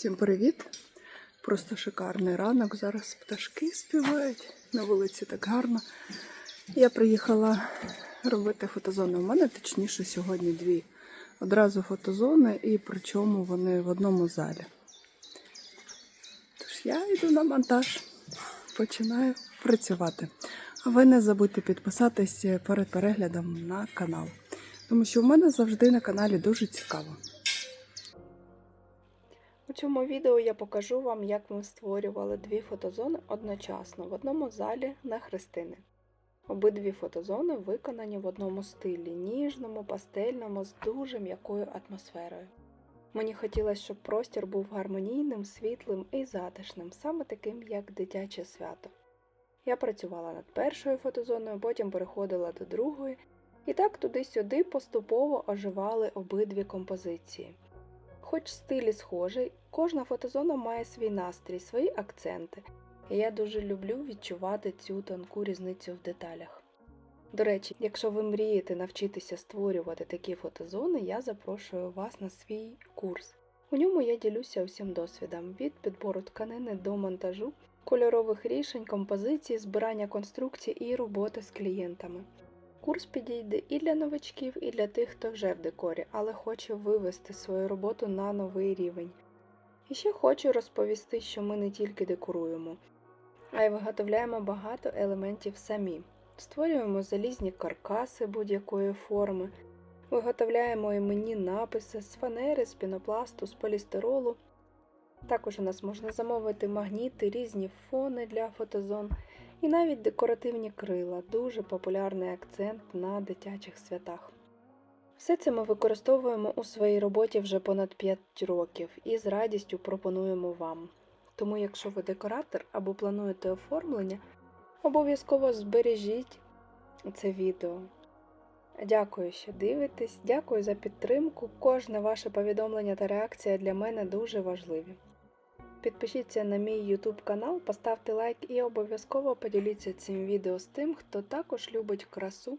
Всім привіт! Просто шикарний ранок. Зараз пташки співають. На вулиці так гарно. Я приїхала робити фотозони. У мене точніше сьогодні дві. Одразу фотозони, і причому вони в одному залі. Тож я йду на монтаж, починаю працювати. А ви не забудьте підписатись перед переглядом на канал. Тому що в мене завжди на каналі дуже цікаво. У цьому відео я покажу вам, як ми створювали дві фотозони одночасно в одному залі на хрестини. Обидві фотозони виконані в одному стилі ніжному, пастельному, з дуже м'якою атмосферою. Мені хотілося, щоб простір був гармонійним, світлим і затишним, саме таким, як дитяче свято. Я працювала над першою фотозоною, потім переходила до другої, і так туди-сюди поступово оживали обидві композиції. Хоч стиль і схожий, кожна фотозона має свій настрій, свої акценти, і я дуже люблю відчувати цю тонку різницю в деталях. До речі, якщо ви мрієте навчитися створювати такі фотозони, я запрошую вас на свій курс. У ньому я ділюся усім досвідом від підбору тканини до монтажу, кольорових рішень, композицій, збирання конструкцій і роботи з клієнтами. Курс підійде і для новачків, і для тих, хто вже в декорі, але хоче вивести свою роботу на новий рівень. І ще хочу розповісти, що ми не тільки декоруємо, а й виготовляємо багато елементів самі. Створюємо залізні каркаси будь-якої форми, виготовляємо іменні написи з фанери, з пінопласту, з полістиролу. Також у нас можна замовити магніти, різні фони для фотозон і навіть декоративні крила дуже популярний акцент на дитячих святах. Все це ми використовуємо у своїй роботі вже понад 5 років і з радістю пропонуємо вам. Тому, якщо ви декоратор або плануєте оформлення, обов'язково збережіть це відео. Дякую, що дивитесь, дякую за підтримку. Кожне ваше повідомлення та реакція для мене дуже важливі. Підпишіться на мій YouTube канал, поставте лайк і обов'язково поділіться цим відео з тим, хто також любить красу,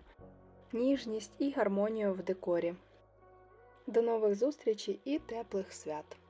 ніжність і гармонію в декорі. До нових зустрічей і теплих свят!